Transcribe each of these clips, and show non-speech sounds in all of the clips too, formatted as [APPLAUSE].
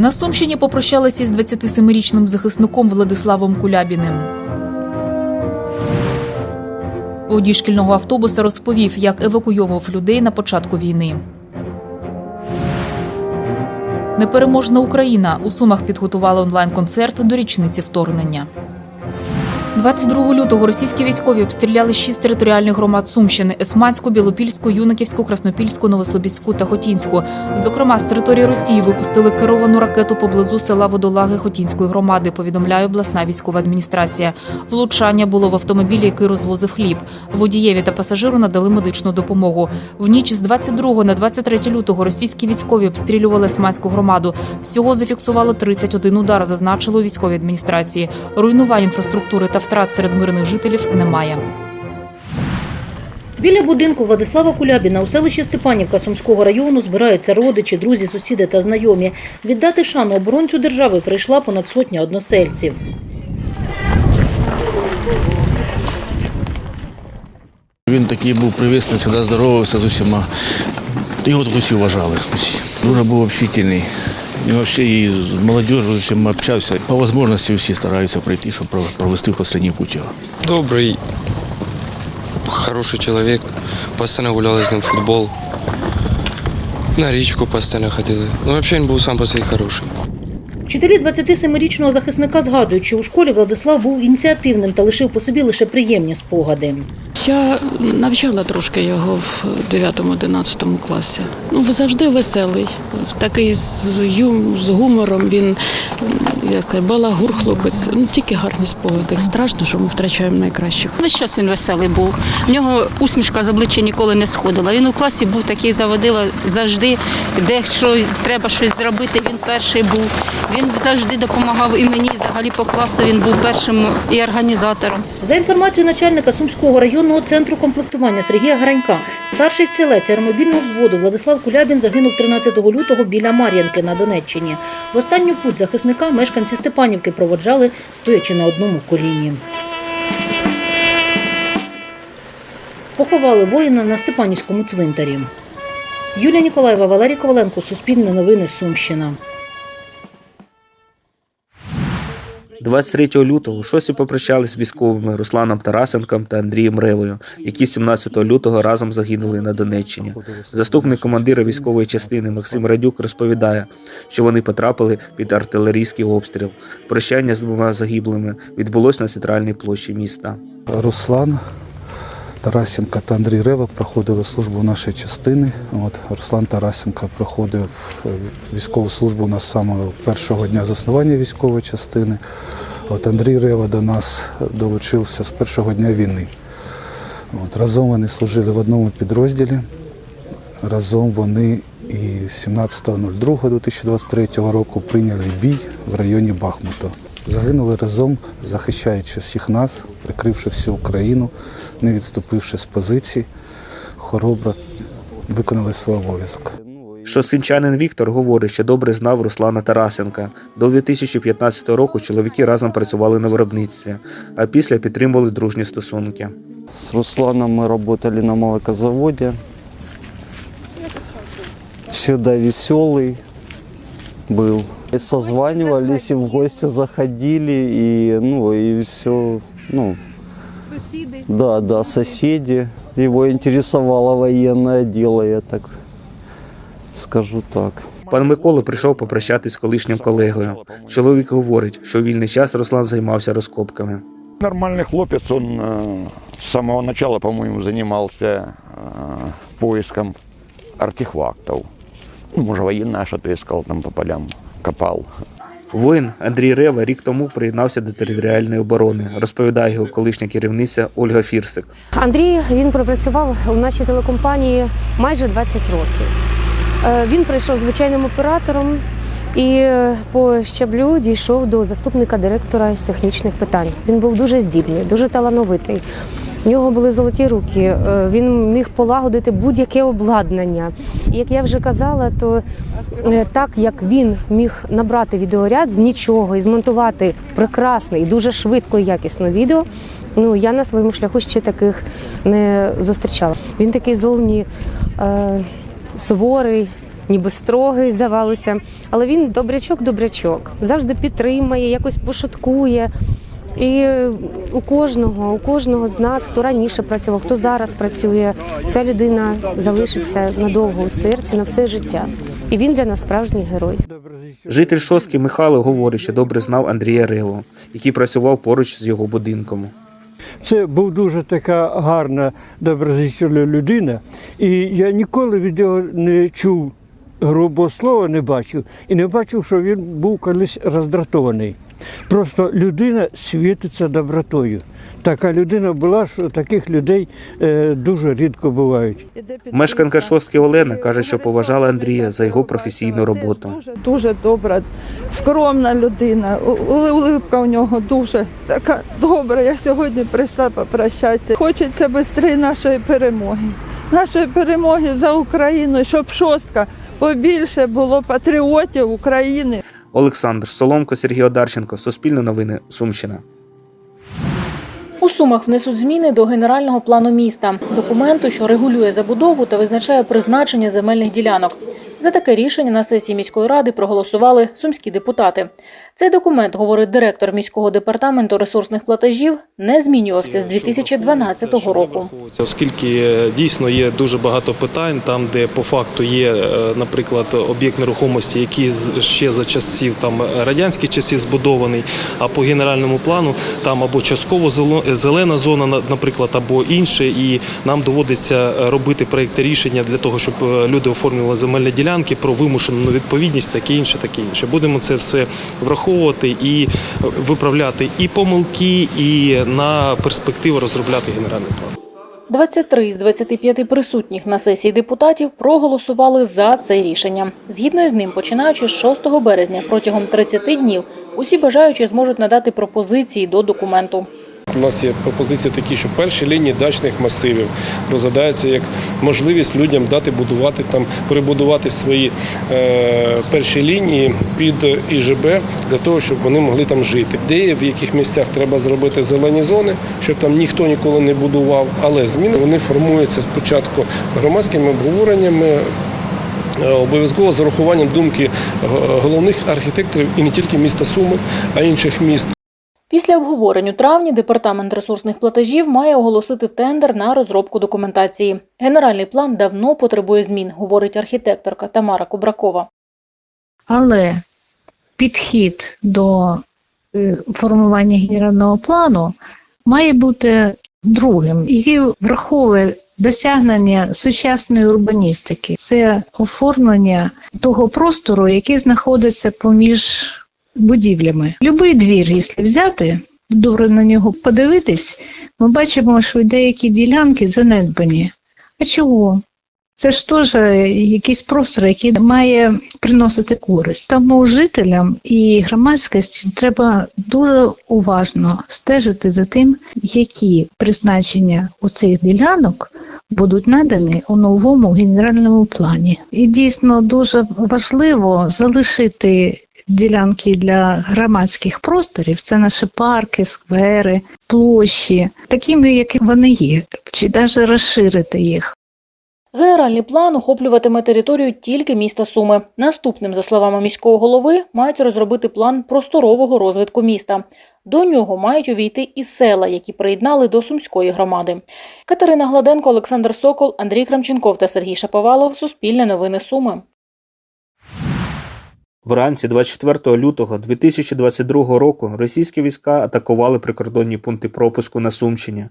На Сумщині попрощалися із 27-річним захисником Владиславом Кулябіним. Водій шкільного автобуса розповів, як евакуйовував людей на початку війни. Непереможна Україна у Сумах підготувала онлайн-концерт до річниці вторгнення. 22 лютого російські військові обстріляли шість територіальних громад Сумщини: Есманську, Білопільську, Юнаківську, Краснопільську, Новослобідську та Хотінську. Зокрема, з території Росії випустили керовану ракету поблизу села Водолаги Хотінської громади. Повідомляє обласна військова адміністрація. Влучання було в автомобілі, який розвозив хліб. Водієві та пасажиру надали медичну допомогу. В ніч з 22 на 23 лютого російські військові обстрілювали Есманську громаду. Всього зафіксувало 31 удар, зазначили у військовій адміністрації. Руйнувань інфраструктури та втрат серед мирних жителів немає. Біля будинку Владислава Кулябіна у селищі Степанівка Сумського району збираються родичі, друзі, сусіди та знайомі. Віддати шану оборонцю держави прийшла понад сотня односельців. Він такий був привісний, завжди здоровався з усіма. Його тут усі вважали. Дуже був общительний. І взагалі і з молодежю з общався. По можливості всі стараються прийти, щоб провести в останній путь його. Добрый, хороший человек. Постоянно гуляли з ним в футбол. На річку постійно ходили. Ну, взагалі він був сам по собі хороший. Вчителі 27-річного захисника згадують, що у школі Владислав був ініціативним та лишив по собі лише приємні спогади. Я навчала трошки його в 9-11 класі. Ну, завжди веселий. Такий з, гумором він як балагур хлопець. Ну, тільки гарні спогади. Страшно, що ми втрачаємо найкращих. Весь час він веселий був. В нього усмішка з обличчя ніколи не сходила. Він у класі був такий заводила завжди, де що треба щось зробити. Він перший був. Він завжди допомагав і мені. Взагалі по класу він був першим і організатором. За інформацією начальника Сумського районного центру комплектування Сергія Гранька, старший стрілець аеромобільного взводу Владислав Кулябін загинув 13 лютого біля Мар'янки на Донеччині. В останню путь захисника мешканці Степанівки проводжали, стоячи на одному коліні. Поховали воїна на Степанівському цвинтарі. Юлія Ніколаєва, Валерій Коваленко, Суспільне новини, Сумщина. 23 лютого у шості попрощались з військовими Русланом Тарасенком та Андрієм Ревою, які 17 лютого разом загинули на Донеччині. Заступник командира військової частини Максим Радюк розповідає, що вони потрапили під артилерійський обстріл. Прощання з двома загиблими відбулось на центральній площі міста. Руслан Тарасенко та Андрій Рева проходили службу нашої частини. От Руслан Тарасенко проходив е, військову службу у нас з самого першого дня заснування військової частини. От Андрій Рева до нас долучився з першого дня війни. От, разом вони служили в одному підрозділі. Разом вони і 17.02.2023 року прийняли бій в районі Бахмута. Загинули разом, захищаючи всіх нас, прикривши всю Україну, не відступивши з позицій, хоробро виконали свій обов'язок. Шосинчанин Віктор говорить, що добре знав Руслана Тарасенка. До 2015 року чоловіки разом працювали на виробництві, а після підтримували дружні стосунки. С Русланом мы работали на молокозаводе. Всегда веселый был. И созванивались, и в гости заходили, и, ну, и все, ну... Соседи? Да, да, соседи. Его интересовало военное дело, я так скажу так. Пан Микола прийшов попрощатись з колишнім колегою. Чоловік говорить, що у вільний час Руслан займався розкопками. Нормальный хлопец, он э, с самого начала, по-моему, занимался э, поиском артефактов. Ну, может, военное что-то искал там по полям, копал. Воїн Андрій Рева рік тому приєднався до територіальної оборони, розповідає його колишня керівниця Ольга Фірсик. Андрій він пропрацював у нашій телекомпанії майже 20 років. Е, Він прийшов звичайним оператором і по щаблю дійшов до заступника директора із технічних питань. Він був дуже здібний, дуже талановитий. У нього були золоті руки. е, Він міг полагодити будь-яке обладнання. І як я вже казала, то е, так як він міг набрати відеоряд з нічого і змонтувати прекрасне і дуже швидко і якісно відео. Ну я на своєму шляху ще таких не зустрічала. Він такий зовні е, суворий, ніби строгий, здавалося. Але він добрячок-добрячок, завжди підтримує, якось пошуткує. І у кожного, у кожного з нас, хто раніше працював, хто зараз працює, ця людина залишиться надовго у серці на все життя. І він для нас справжній герой. Житель Шостки Михайло говорить, що добре знав Андрія Реву, який працював поруч з його будинком. Це був дуже така гарна, доброзичлива людина, і я ніколи від нього не чув грубого слова, не бачив, і не бачив, що він був колись роздратований. Просто людина світиться добротою. Така людина була, що таких людей е, дуже рідко бувають. Мешканка Шостки Олена каже, що поважала Андрія за його професійну роботу. Дуже добра, скромна людина. Улипка у нього дуже така добра. Я сьогодні прийшла попрощатися. Хочеться швидше нашої перемоги. Нашої перемоги за Україну, щоб шостка побільше було патріотів України. Олександр Соломко, Сергій Одарченко, Суспільне новини, Сумщина. У Сумах внесуть зміни до генерального плану міста, документу, що регулює забудову та визначає призначення земельних ділянок. За таке рішення на сесії міської ради проголосували сумські депутати. Цей документ, говорить директор міського департаменту ресурсних платежів, не змінювався з 2012 року. Оскільки е, дійсно є дуже багато питань, там де по факту є, е, наприклад, об'єкт нерухомості, який ще за часів там радянських часів збудований, а по генеральному плану там або частково зело- зелена зона, на- наприклад, або інше, і нам доводиться е, робити проекти рішення для того, щоб е, люди оформлювали земельні ділянки про вимушену відповідність, таке інше, таке інше. Будемо це все враховувати і е, виправляти і помилки, і на перспективу розробляти генеральний план. 23 з 25 присутніх на сесії депутатів проголосували за це рішення. Згідно з ним, починаючи з 6 березня, протягом 30 днів, усі бажаючі зможуть надати пропозиції до документу. У нас є пропозиції такі, що перші лінії дачних масивів розглядаються як можливість людям дати будувати там, перебудувати свої е, перші лінії під ІЖБ для того, щоб вони могли там жити. Де в яких місцях треба зробити зелені зони, щоб там ніхто ніколи не будував. Але зміни вони формуються спочатку громадськими обговореннями. е, Обов'язково з урахуванням думки головних архітекторів і не тільки міста Суми, а інших міст. Після обговорень у травні департамент ресурсних платежів має оголосити тендер на розробку документації. Генеральний план давно потребує змін, говорить архітекторка Тамара Кубракова. Але підхід до е, формування генерального плану має бути другим, який враховує досягнення сучасної урбаністики. Це оформлення того простору, який знаходиться поміж будівлями. Любий двір, якщо взяти, добре на нього подивитись, ми бачимо, що деякі ділянки занедбані. А чого? Це ж теж якийсь простор, який має приносити користь. Тому жителям і громадськості треба дуже уважно стежити за тим, які призначення у цих ділянок будуть надані у новому генеральному плані. І дійсно дуже важливо залишити ділянки для громадських просторів, це наші парки, сквери, площі, такими, які вони є, чи навіть розширити їх. Генеральний план охоплюватиме територію тільки міста Суми. Наступним, за словами міського голови, мають розробити план просторового розвитку міста. До нього мають увійти і села, які приєднали до сумської громади. Катерина Гладенко, Олександр Сокол, Андрій Крамченков та Сергій Шаповалов. Суспільне новини Суми. Вранці 24 лютого 2022 року російські війська атакували прикордонні пункти пропуску на Сумщині.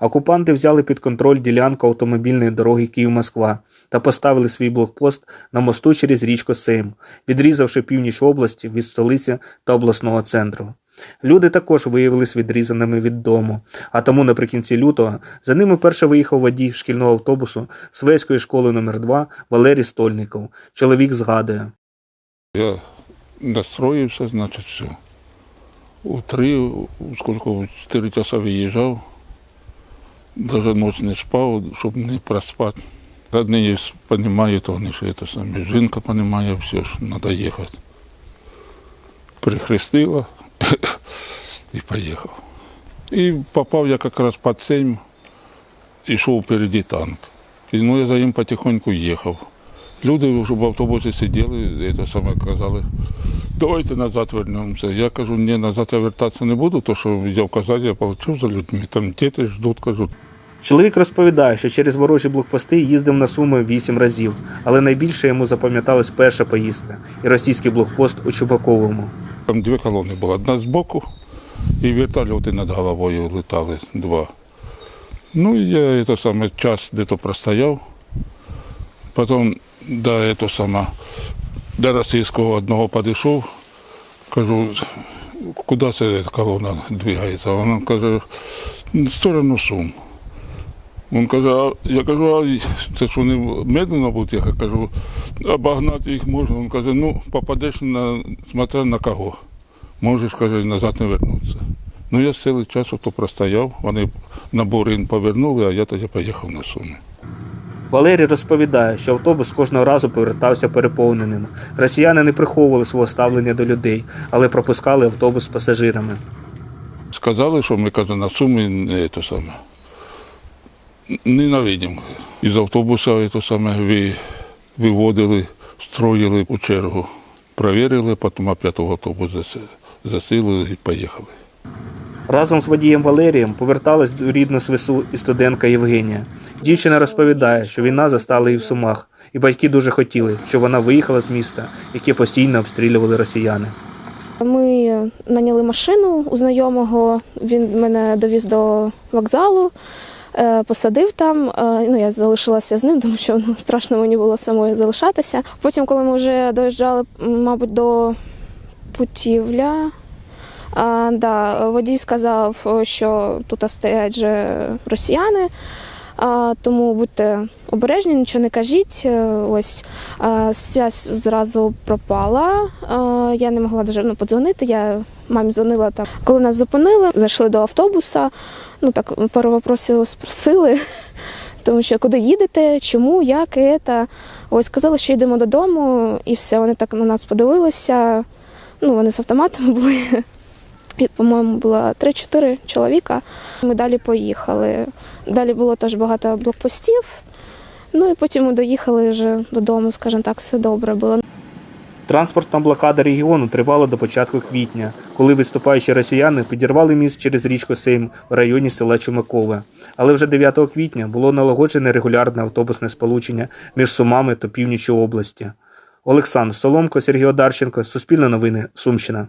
Окупанти взяли під контроль ділянку автомобільної дороги Київ-Москва та поставили свій блокпост на мосту через річку Сейм, відрізавши північ області від столиці та обласного центру. Люди також виявились відрізаними від дому, а тому наприкінці лютого за ними перше виїхав водій шкільного автобусу Свеської школи номер 2 Валерій Стольников. Чоловік згадує. Я настроився, значить, все. У три, у сколько, у чотири часа виїжджав, даже ночь не спав, щоб не проспати. Одні розуміють, вони що це саме. Жінка розуміє все, що треба їхати. Прихрестила [COUGHS] і поїхав. І попав я якраз під Сейм, йшов впереді танк. І ну, я за ним потихоньку їхав. Люди в автобусі сиділи, це саме казали, давайте назад вернемося. Я кажу, ні, назад я вертатися не буду, то що я вказання я отримав за людьми. Там діти ждуть, кажуть. Чоловік розповідає, що через ворожі блокпости їздив на Суми вісім разів, але найбільше йому запам'яталась перша поїздка і російський блокпост у Чубаковому. Там дві колони були. Одна збоку і вертольоти над головою летали два. Ну і я це саме час де-то простояв. Потім до того саме, до російського одного підійшов, кажу, куди ця колона двигається? Вона каже, в сторону Сум. Він каже, а я кажу, а це ж вони медленно будуть їхати? Кажу, обогнати їх можна. Він каже, ну попадеш на смотря на кого. Можеш, каже, назад не вернутися. Ну я цілий час ото простояв, вони на Бурин повернули, а я тоді поїхав на Суми. Валерій розповідає, що автобус кожного разу повертався переповненим. Росіяни не приховували свого ставлення до людей, але пропускали автобус з пасажирами. Сказали, що ми каже, на Суми не то саме. Ненавидимо. Із автобуса це саме ви, виводили, строїли у чергу. Провірили, потім в автобус заси- і поїхали. Разом з водієм Валерієм поверталась до рідну свису і студентка Євгенія. Дівчина розповідає, що війна застала її в Сумах, і батьки дуже хотіли, щоб вона виїхала з міста, яке постійно обстрілювали росіяни. Ми наняли машину у знайомого. Він мене довіз до вокзалу, е, посадив там. Е, Ну, я залишилася з ним, [LAUGHS] тому що ну, страшно мені було самою залишатися. Потім, коли ми вже доїжджали, мабуть, до Путівля. Да, водій сказав, що тут стоять же росіяни, а, тому будьте обережні, нічого не кажіть. Е, Ось а, зв'язь зразу пропала. А, я не могла даже ну, подзвонити. Я мамі дзвонила там. Коли нас зупинили, зайшли до автобуса. Ну так пару вопросів спросили. [LAUGHS] Тому що куди їдете, чому, як і це. Ось сказали, що йдемо додому, і все. Вони так на нас подивилися. Ну, вони з автоматами були. [LAUGHS] По-моєму, було 3-4 чоловіка. Ми далі поїхали. Далі було теж багато блокпостів. Ну і потім ми доїхали вже додому, скажімо так, все добре було. Транспортна блокада регіону тривала до початку квітня, коли виступаючі росіяни підірвали міст через річку Сейм в районі села Чумакове. Але вже 9 квітня було налагоджене регулярне автобусне сполучення між Сумами та північчю області. Олександр Соломко, Сергій Одарченко, Суспільне новини, Сумщина.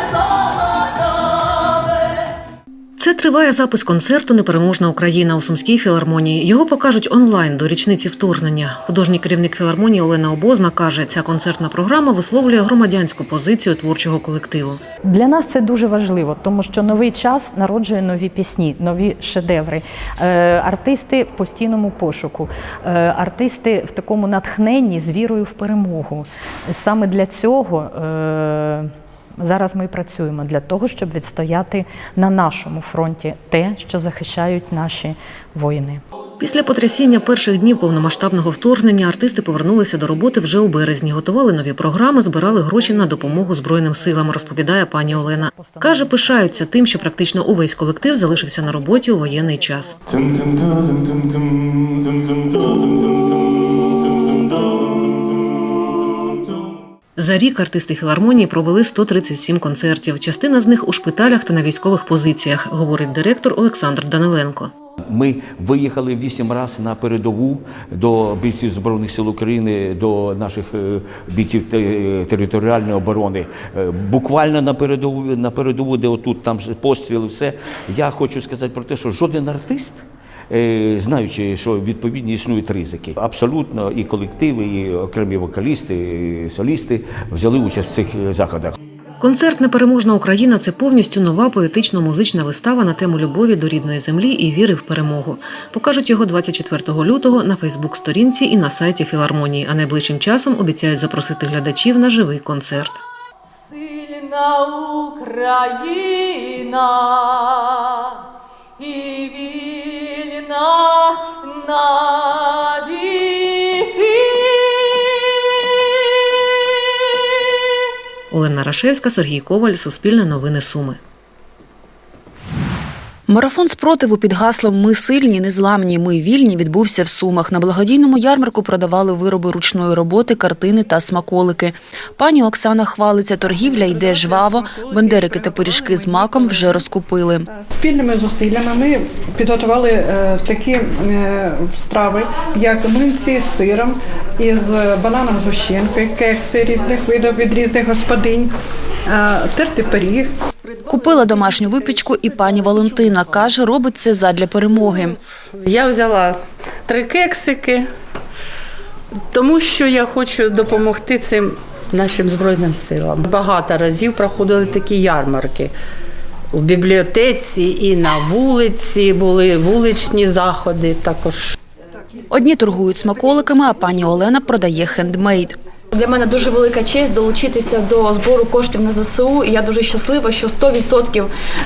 Це триває запис концерту Непереможна Україна у Сумській філармонії. Його покажуть онлайн до річниці вторгнення. Художній керівник філармонії Олена Обозна каже, ця концертна програма висловлює громадянську позицію творчого колективу. Для нас це дуже важливо, тому що новий час народжує нові пісні, нові шедеври. Е, Артисти в постійному пошуку, е, артисти в такому натхненні з вірою в перемогу. Саме для цього. Зараз ми працюємо для того, щоб відстояти на нашому фронті те, що захищають наші воїни. Після потрясіння перших днів повномасштабного вторгнення артисти повернулися до роботи вже у березні. Готували нові програми, збирали гроші на допомогу збройним силам. Розповідає пані Олена. каже, пишаються тим, що практично увесь колектив залишився на роботі у воєнний час. За рік артисти філармонії провели 137 концертів. Частина з них у шпиталях та на військових позиціях, говорить директор Олександр Даниленко. Ми виїхали вісім разів на передову до бійців Збройних сил України, до наших е, бійців територіальної оборони. Е, Буквально на передову, на передову, де отут там постріли, все. Я хочу сказати про те, що жоден артист. Е, Знаючи, що відповідні існують ризики, абсолютно і колективи, і окремі вокалісти, і солісти взяли участь в цих е, заходах. Концерт Непереможна Україна це повністю нова поетично-музична вистава на тему любові до рідної землі і віри в перемогу. Покажуть його 24 лютого на Фейсбук-сторінці і на сайті філармонії. А найближчим часом обіцяють запросити глядачів на живий концерт. Сильна Україна Олена Рашевська, Сергій Коваль, Суспільне новини Суми. Марафон спротиву під гаслом Ми сильні, незламні, ми вільні відбувся в Сумах. На благодійному ярмарку продавали вироби ручної роботи, картини та смаколики. Пані Оксана хвалиться, торгівля йде жваво. Бендерики та пиріжки з маком вже розкупили. Спільними зусиллями ми підготували е, такі е, страви, як млинці з сиром, із бананом згущенкою, кекси різних видів від різних господинь, е, тертий пиріг. Купила домашню випічку і пані Валентина. Каже, робить це задля перемоги. Я взяла три кексики, тому що я хочу допомогти цим нашим Збройним силам. Багато разів проходили такі ярмарки. У бібліотеці і на вулиці були вуличні заходи також. Одні торгують смаколиками, а пані Олена продає хендмейд. Для мене дуже велика честь долучитися до збору коштів на ЗСУ. І я дуже щаслива, що 100%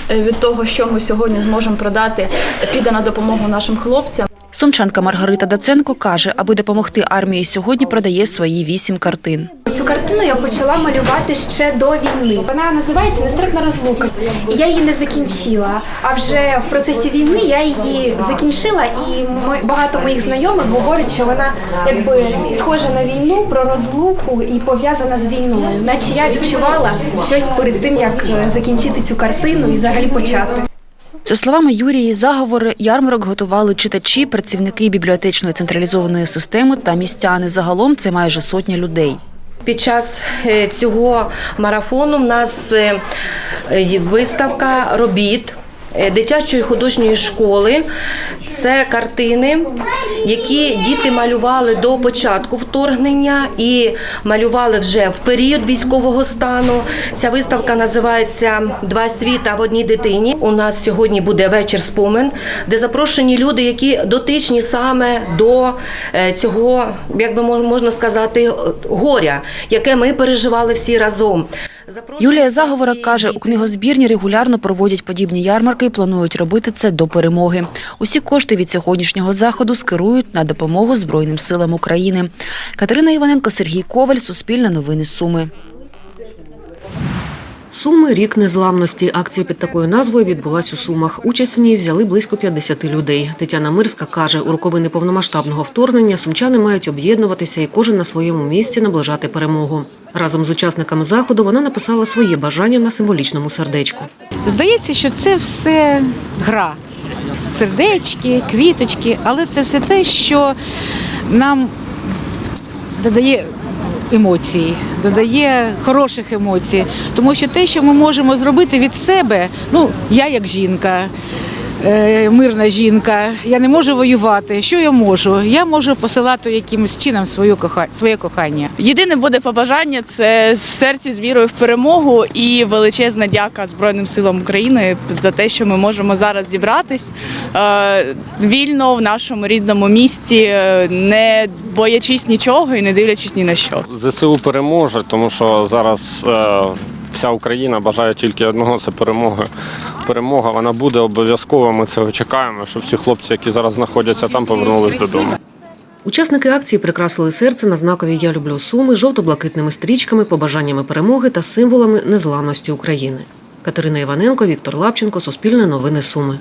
від того, що ми сьогодні зможемо продати, піде на допомогу нашим хлопцям. Сумчанка Маргарита Даценко каже, аби допомогти армії сьогодні продає свої вісім картин. Цю картину я почала малювати ще до війни. Вона називається Нестерпна розлука. І я її не закінчила. А вже в процесі війни я її закінчила, і багато моїх знайомих говорять, що вона якби схожа на війну про розлуку і пов'язана з війною. Наче я відчувала щось перед тим, як е, закінчити цю картину і взагалі почати. За словами Юрії Заговори, ярмарок готували читачі, працівники бібліотечної централізованої системи та містяни. Загалом це майже сотня людей. Під час е, цього марафону в нас е, е, виставка робіт дитячої художньої школи. Це картини, які діти малювали до початку вторгнення і малювали вже в період військового стану. Ця виставка називається Два світа в одній дитині. У нас сьогодні буде вечір спомин, де запрошені люди, які дотичні саме до е, цього, як би мож- можна сказати, горя, яке ми переживали всі разом. Юлія Заговора каже, у книгозбірні регулярно проводять подібні ярмарки і планують робити це до перемоги. Усі кошти від сьогоднішнього заходу скерують на допомогу Збройним силам України. Катерина Іваненко, Сергій Коваль, Суспільне новини Суми. Суми рік незламності. Акція під такою назвою відбулась у Сумах. Участь в ній взяли близько 50 людей. Тетяна Мирська каже, у роковини повномасштабного вторгнення сумчани мають об'єднуватися і кожен на своєму місці наближати перемогу. Разом з учасниками заходу вона написала своє бажання на символічному сердечку. Здається, що це все гра. Сердечки, квіточки, але це все те, що нам додає емоції, додає хороших емоцій. Тому що те, що ми можемо зробити від себе, ну, я як жінка. Е, Мирна жінка, я не можу воювати. Що я можу? Я можу посилати якимось чином свою коха... своє кохання. Єдине буде побажання це в серці з вірою в перемогу і величезна дяка Збройним силам України за те, що ми можемо зараз зібратись е, вільно в нашому рідному місті, е, не боячись нічого і не дивлячись ні на що. ЗСУ переможе, тому що зараз е, вся Україна бажає тільки одного це перемоги. Перемога вона буде обов'язково. Ми цього чекаємо, щоб всі хлопці, які зараз знаходяться там, повернулись додому. Учасники акції прикрасили серце на знакові Я люблю Суми жовто-блакитними стрічками, побажаннями перемоги та символами незламності України. Катерина Іваненко, Віктор Лапченко, Суспільне новини Суми.